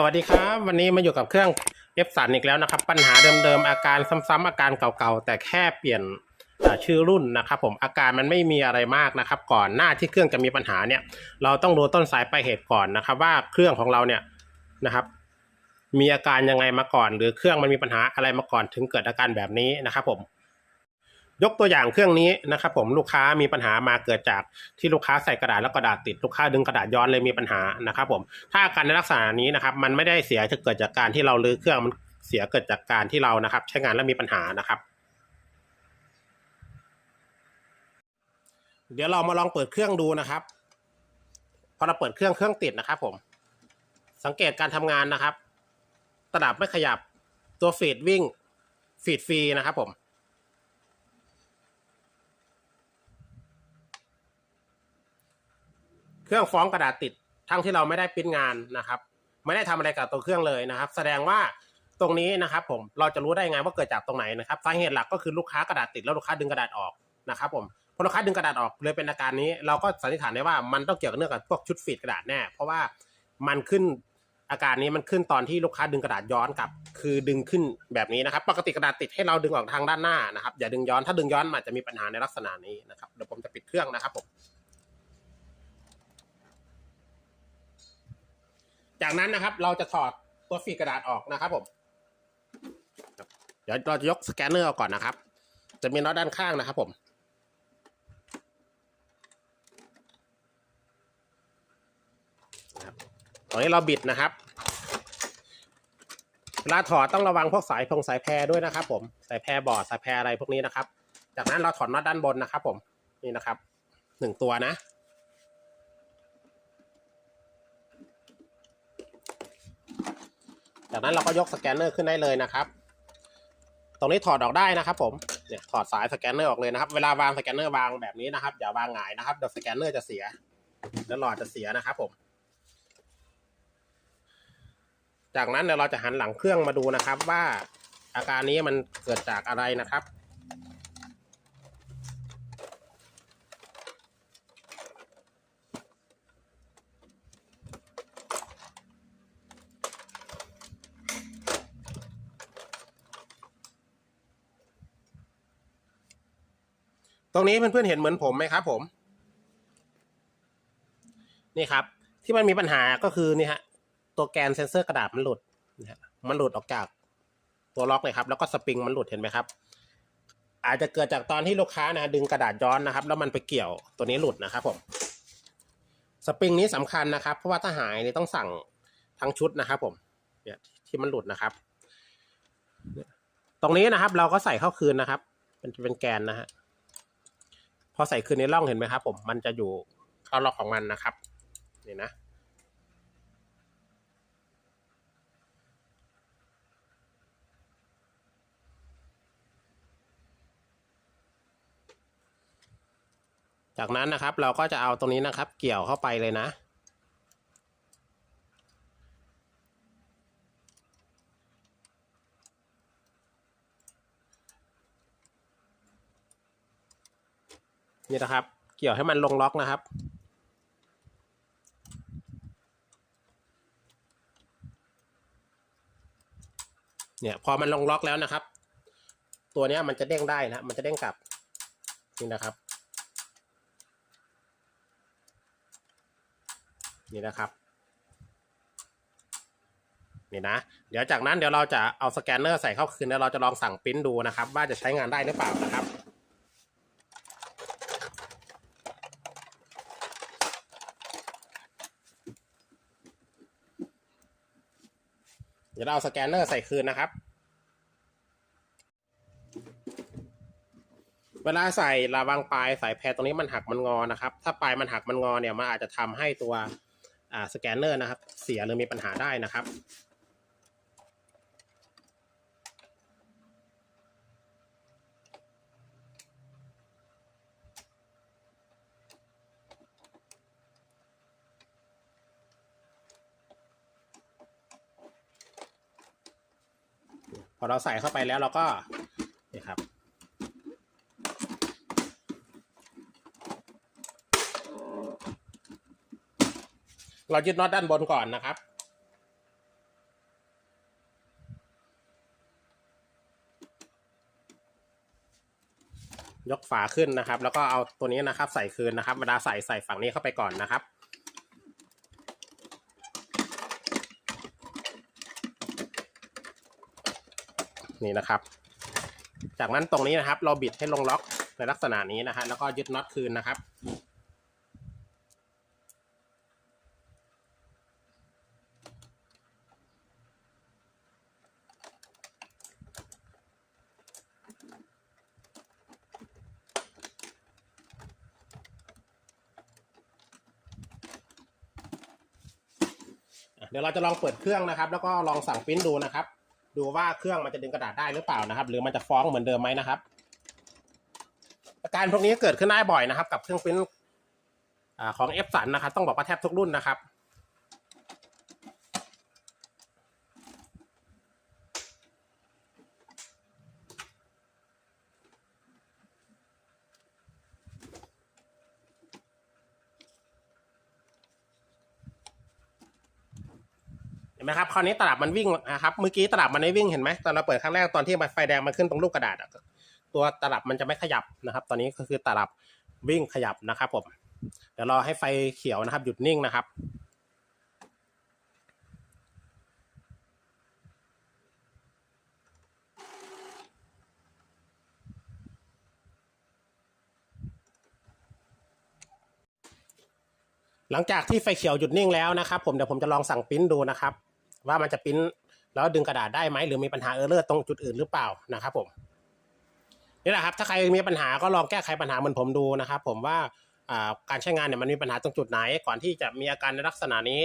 สวัสดีครับ วันนี้มาอยู่กับเครื่อง F สันอีกแล้วนะครับ ปัญหาเดิมๆอาการซ้ำๆอาการเก่าๆแต่แค่เปลี่ยนชื่อรุ่นนะครับผมอาการมันไม่มีอะไรมากนะครับ ก่อนหน้าที่เครื่องจะมีปัญหาเนี่ย เราต้องดูต้นสายปลายเหตุก่อนนะครับ ว่าเครื่องของเราเนี่ยนะครับ มีอาการยังไงมาก่อน หรือเครื่องมันมีปัญหาอะไรมาก่อนถึงเกิดอาการแบบนี้นะครับผม ยกตัวอย่างเครื่องนี้นะครับผมลูกค้ามีปัญหามาเกิดจากที่ลูกค้าใส่กระดาษแล้วกระดาษติดลูกค้าดึงกระดาษย้อนเลยมีปัญหานะครับผมถ้าการในลักษณะนี้นะครับมันไม่ได้เสียจะเกิดจากการที่เราลื้อเครื่องมันเสียเกิดจากการที่เรานะครับ ใช้งานแล้วมีปัญหานะครับเดี๋ยวเรามาลองเปิดเครื่องดูนะครับ พอเราเปิดเครื่องเครื่องติดนะครับ ผม สังเกตการทำงานนะครับ ตลับไม่ขยับตัวฟีดวิ่งฟีดฟรีนะครับผม เครื่องฟ้องกระดาษติดทั้งที่เราไม่ได้ปริ้นงานนะครับ ไม่ได้ทำอะไรกับตัวเครื่องเลยนะครับ แสดงว่าตรงนี้นะครับ ผมเราจะรู้ได้ไงว่าเกิดจากตรงไหนนะครับสาเหตุหลักก็คือลูกค้ากระดาษติดแล้วลูกค้าดึงกระดาษออกนะครับผมพอลูกค้าดึงกระดาษออกเลยเป็นอาการนี้ เราก็สันนิษฐานได้ว่ามันต้องเกี่ยวกับเรื่องกับพวกชุดฟีดกระดาษแน่ เพราะว่ามันขึ้นอาการนี้มันขึ้นตอนที่ลูกค้าดึงกระดาษย้อนกลับ คือดึงขึ้นแบบนี้นะครับ ปกติกระดาษติดให้เราดึงออกทางด้านหน้านะครับ อย่าดึงย้อนถ้าดึงย้อนมันอาจจะมีปัญหาในลักษณะนี้นะครับเดี๋ยวผมจะปิดเครื่องนะครับผม จากนั้นนะครับ เราจะถอดตัวฟีดกระดาษออกนะครับผมเดี๋ยวเราจะยกสแกนเนอร์ออกก่อนนะครับ จะมีน็อตด้านข้างนะครับผมตอนนี้เราบิดนะครับเวลาถอดต้องระวังพวกสายพงสายแพรด้วยนะครับ ผมสายแพรบอร์ดสายแพรอะไรพวกนี้นะครับ จากนั้นเราถอดน็อตด้านบนนะครับ ผมนี่นะครับหนึ่งตัวนะ จากนั้นเราก็ยกสแกนเนอร์ขึ้นได้เลยนะครับ ตรงนี้ถอดออกได้นะครับ ผม เนี่ยถอดสายสแกนเนอร์ออกเลยนะครับ เวลาวางสแกนเนอร์วางแบบนี้นะครับ อย่าวางหงายนะครับเดี๋ยวสแกนเนอร์จะเสีย แล้วหลอดจะเสียนะครับ ผม จากนั้นเดี๋ยวเราจะหันหลังเครื่องมาดูนะครับ ว่าอาการนี้มันเกิดจากอะไรนะครับ รงนี้เพื่อนๆเห็นเหมือนผมไหมครับผม นี่ครับ ที่มันมีปัญหาก็คือนี่ฮะ ตัวแกนเซนเซอร์กระดาษมันหลุดนะฮะมันหลุดออกจากตัวล็อกเลยครับ แล้วก็สปริงมันหลุดเห็นไหมครับ อาจจะเกิดจากตอนที่ลูกค้านะดึงกระดาษย้อนนะครับ แล้วมันไปเกี่ยวตัวนี้หลุดนะครับผมสปริงนี้สำคัญนะครับ เพราะว่าถ้าหายนี่ต้องสั่งทั้งชุดนะครับผมเนี่ยที่มันหลุดนะครับ ตรงนี้นะครับ เราก็ใส่เข้าคืนนะครับ เป็นเป็นแกนนะฮะ พอใส่คืนในร่องเห็นไหมครับผมมันจะอยู่เข้าล็อกของมันนะครับนี่นะจากนั้นนะครับเราก็จะเอาตรงนี้นะครับ เกี่ยวเข้าไปเลยนะ นี่นะครับ เกี่ยวให้มันลงล็อกนะครับ เนี่ยพอมันลงล็อกแล้วนะครับ ตัวนี้มันจะเด้งได้นะมันจะเด้งกลับนี่นะครับ นี่นะครับนี่นะเดี๋ยวจากนั้นเดี๋ยวเราจะเอาสแกนเนอร์ใส่เข้าคืนแล้วเราจะลองสั่งปริ้นดูนะครับ ว่าจะใช้งานได้หรือเปล่านะครับ เราเอาสแกนเนอร์ใส่คืนนะครับ เวลาใส่ระวังปลายสายแพรตรงนี้มันหักมันงอนะครับ ถ้าปลายมันหักมันงอเนี่ยมันอาจจะทำให้ตัวสแกนเนอร์นะครับ เสียหรือมีปัญหาได้นะครับ พอเราใส่เข้าไปแล้วเราก็นี่ครับ เรายึดน็อตด้านบนก่อนนะครับยกฝาขึ้นนะครับ แล้วก็เอาตัวนี้นะครับ ใส่คืนนะครับเวลาใส่ใส่ฝั่งนี้เข้าไปก่อนนะครับ นี่นะครับ จากนั้นตรงนี้นะครับ เราบิดให้ลงล็อกในลักษณะนี้นะฮะแล้วก็ยึดน็อตคืนนะครับเดี๋ยวเราจะลองเปิดเครื่องนะครับ แล้วก็ลองสั่งปริ้นดูนะครับ ดูว่าเครื่องมันจะดึงกระดาษได้หรือเปล่านะครับ หรือมันจะฟ้องเหมือนเดิมไหมนะครับ อาการพวกนี้เกิดขึ้นได้บ่อยนะครับ กับเครื่องพิมพ์ของเอฟสันนะครับ ต้องบอกว่าแทบทุกรุ่นนะครับ นไหมครับคราวนี้ตลับมันวิ่งนะครับเมื่อกี้ตลับมันไม่วิ่งเห็นไหมตอนเราเปิดครั้งแรกตอนที่มันไฟแดงมันขึ้นตรงลูกกระดาษตัวตลับมันจะไม่ขยับนะครับ ตอนนี้ก็คือตลับวิ่งขยับนะครับผมเดี๋ยวรอให้ไฟเขียวนะครับ หยุดนิ่งนะครับหลังจากที่ไฟเขียวหยุดนิ่งแล้วนะครับ ผมเดี๋ยวผมจะลองสั่งปริ้นดูนะครับ ว่ามันจะปริ้นแล้วดึงกระดาษได้ไหมหรือมีปัญหาเออร์เลอร์ตรงจุดอื่นหรือเปล่านะครับผมนี่แหละครับ ถ้าใครมีปัญหาก็ลองแก้ไขปัญหาเหมือนผมดูนะครับผมว่าการใช้งานเนี่ยมันมีปัญหาตรงจุดไหน ก่อนที่จะมีอาการในลักษณะนี้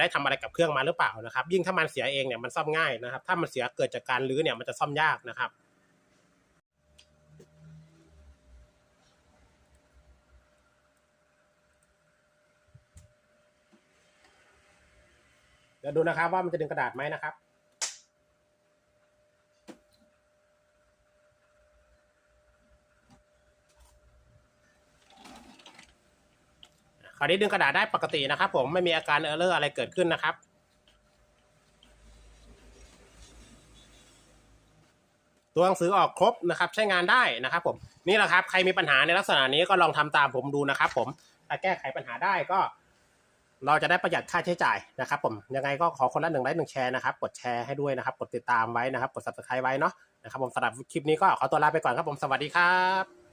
ได้ทำอะไรกับเครื่องมาหรือเปล่านะครับ ยิ่งถ้ามันเสียเองเนี่ยมันซ่อมง่ายนะครับ ถ้ามันเสียเกิดจากการรื้อเนี่ยมันจะซ่อมยากนะครับ ดี๋ยวดูนะครับว่ามันจะดึงกระดาษไหมนะครับคราวนี้ดึงกระดาษได้ปกตินะครับ ผมไม่มีอาการเออร์เลอร์อะไรเกิดขึ้นนะครับตัวหนังสือออกครบนะครับ ใช้งานได้นะครับ ผมนี่แหละครับ ใครมีปัญหาในลักษณะนี้ก็ลองทำตามผมดูนะครับ ผมถ้าแก้ไขปัญหาได้ก็ เราจะได้ประหยัดค่าใช้จ่ายนะครับผมยังไงก็ขอคนละหนึ่งไลค์หนึ่งแชร์นะครับกดแชร์ให้ด้วยนะครับ กดติดตามไว้นะครับ กด subscribe ไว้เนาะนะครับผมสำหรับคลิปนี้ก็ขอตัวลาไปก่อนครับผมสวัสดีครับ